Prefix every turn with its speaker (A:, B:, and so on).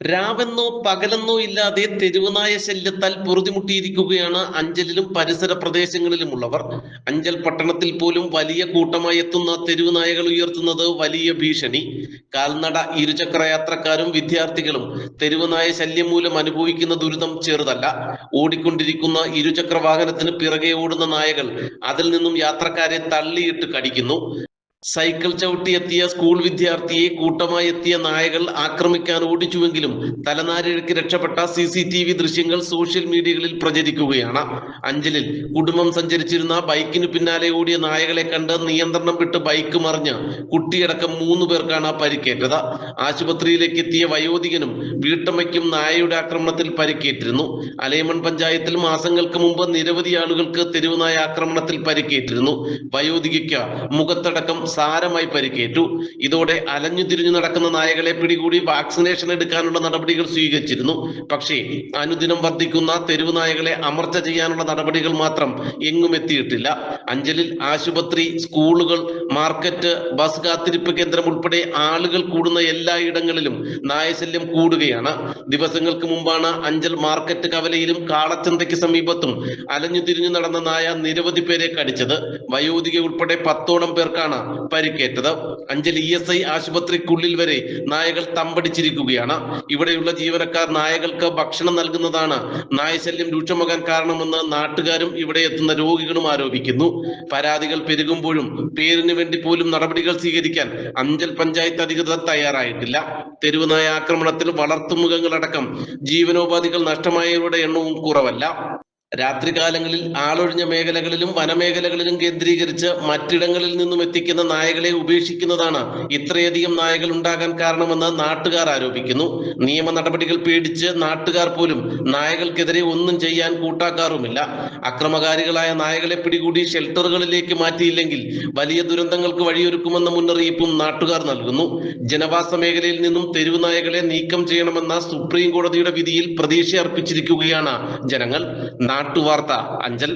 A: രാവെന്നോ പകലെന്നോ ഇല്ലാതെ തെരുവുനായ ശല്യത്താൽ പൊറുതിമുട്ടിയിരിക്കുകയാണ് അഞ്ചലിലും പരിസര പ്രദേശങ്ങളിലുമുള്ളവർ. അഞ്ചൽ പട്ടണത്തിൽ പോലും വലിയ കൂട്ടമായി എത്തുന്ന തെരുവുനായകൾ ഉയർത്തുന്നത് വലിയ ഭീഷണി. കാൽനട ഇരുചക്ര യാത്രക്കാരും വിദ്യാർത്ഥികളും തെരുവുനായ ശല്യം മൂലം അനുഭവിക്കുന്ന ദുരിതം ചെറുതല്ല. ഓടിക്കൊണ്ടിരിക്കുന്ന ഇരുചക്ര വാഹനത്തിന് പിറകെ ഓടുന്ന നായകൾ അതിൽ നിന്നും യാത്രക്കാരെ തള്ളിയിട്ട് കടിക്കുന്നു. സൈക്കിൾ ചവിട്ടിയെത്തിയ സ്കൂൾ വിദ്യാർത്ഥിയെ കൂട്ടമായി എത്തിയ നായകൾ ആക്രമിക്കാൻ ഓടിച്ചുവെങ്കിലും തലനാരിഴയ്ക്ക് രക്ഷപ്പെട്ട സി സി ടി വി ദൃശ്യങ്ങൾ സോഷ്യൽ മീഡിയകളിൽ പ്രചരിക്കുകയാണ്. അഞ്ചലിൽ കുടുംബം സഞ്ചരിച്ചിരുന്ന ബൈക്കിന് പിന്നാലെ ഓടിയ നായകളെ കണ്ട് നിയന്ത്രണം വിട്ട് ബൈക്ക് മറിഞ്ഞ് കുട്ടിയടക്കം മൂന്ന് പേർക്കാണ് പരിക്കേറ്റത്. ആശുപത്രിയിലേക്ക് എത്തിയ വയോധികനും വീട്ടമ്മയ്ക്കും നായയുടെ ആക്രമണത്തിൽ പരിക്കേറ്റിരുന്നു. അലൈമൺ പഞ്ചായത്തിൽ മാസങ്ങൾക്ക് മുമ്പ് നിരവധി ആളുകൾക്ക് തെരുവുനായ ആക്രമണത്തിൽ പരിക്കേറ്റിരുന്നു. വയോധികയ്ക്ക് മുഖത്തടക്കം സാരമായി പരിക്കേറ്റു. ഇതോടെ അലഞ്ഞു തിരിഞ്ഞു നടക്കുന്ന നായകളെ പിടികൂടി വാക്സിനേഷൻ എടുക്കാനുള്ള നടപടികൾ സ്വീകരിച്ചിരുന്നു. പക്ഷേ അനുദിനം വർദ്ധിക്കുന്ന തെരുവ് നായകളെ അമർച്ച ചെയ്യാനുള്ള നടപടികൾ മാത്രം എങ്ങും എത്തിയിട്ടില്ല. അഞ്ചലിൽ ആശുപത്രി സ്കൂളുകൾ മാർക്കറ്റ് ബസ് കാത്തിരിപ്പ് കേന്ദ്രം ഉൾപ്പെടെ ആളുകൾ കൂടുന്ന എല്ലായിടങ്ങളിലും നായശല്യം കൂടുകയാണ്. ദിവസങ്ങൾക്ക് മുമ്പാണ് അഞ്ചൽ മാർക്കറ്റ് കവലയിലും കാളച്ചന്തയ്ക്ക് സമീപത്തും അലഞ്ഞു തിരിഞ്ഞു നടന്ന നായ നിരവധി പേരെ കടിച്ചത്. വയോധിക ഉൾപ്പെടെ പത്തോളം പേർക്കാണ് പരിക്കേറ്റത്. അഞ്ചലി ഇ എസ് ഐ ആശുപത്രിക്കുള്ളിൽ വരെ നായകൾ തമ്പടിച്ചിരിക്കുകയാണ്. ഇവിടെയുള്ള ജീവനക്കാർ നായകൾക്ക് ഭക്ഷണം നൽകുന്നതാണ്. നായശല്യം രൂക്ഷമാകാൻ കാരണമെന്ന് നാട്ടുകാരും ഇവിടെ എത്തുന്ന രോഗികളും ആരോപിക്കുന്നു. പരാതികൾ പെരുകുമ്പോഴും പേരിന് വേണ്ടി പോലും നടപടികൾ സ്വീകരിക്കാൻ അഞ്ചൽ പഞ്ചായത്ത് അധികൃതർ തയ്യാറായിട്ടില്ല. തെരുവുനായ ആക്രമണത്തിൽ വളർത്തുമൃഗങ്ങളടക്കം ജീവനോപാധികൾ നഷ്ടമായവരുടെ എണ്ണവും കുറവല്ല. രാത്രികാലങ്ങളിൽ ആളൊഴിഞ്ഞ മേഖലകളിലും വനമേഖലകളിലും കേന്ദ്രീകരിച്ച് മറ്റിടങ്ങളിൽ നിന്നും എത്തിക്കുന്ന നായകളെ ഉപേക്ഷിക്കുന്നതാണ് ഇത്രയധികം നായകൾ ഉണ്ടാകാൻ കാരണമെന്ന് നാട്ടുകാർ ആരോപിക്കുന്നു. നിയമ നടപടികൾ പേടിച്ച് നാട്ടുകാർ പോലും നായകൾക്കെതിരെ ഒന്നും ചെയ്യാൻ കൂട്ടാക്കാറുമില്ല. അക്രമകാരികളായ നായകളെ പിടികൂടി ഷെൽട്ടറുകളിലേക്ക് മാറ്റിയില്ലെങ്കിൽ വലിയ ദുരന്തങ്ങൾക്ക് വഴിയൊരുക്കുമെന്ന മുന്നറിയിപ്പും നാട്ടുകാർ നൽകുന്നു. ജനവാസ മേഖലയിൽ നിന്നും തെരുവ് നായകളെ നീക്കം ചെയ്യണമെന്ന സുപ്രീം കോടതിയുടെ വിധിയിൽ പ്രതീക്ഷ അർപ്പിച്ചിരിക്കുകയാണ് ജനങ്ങൾ. നാട്ടുവാർത്ത അഞ്ചൽ.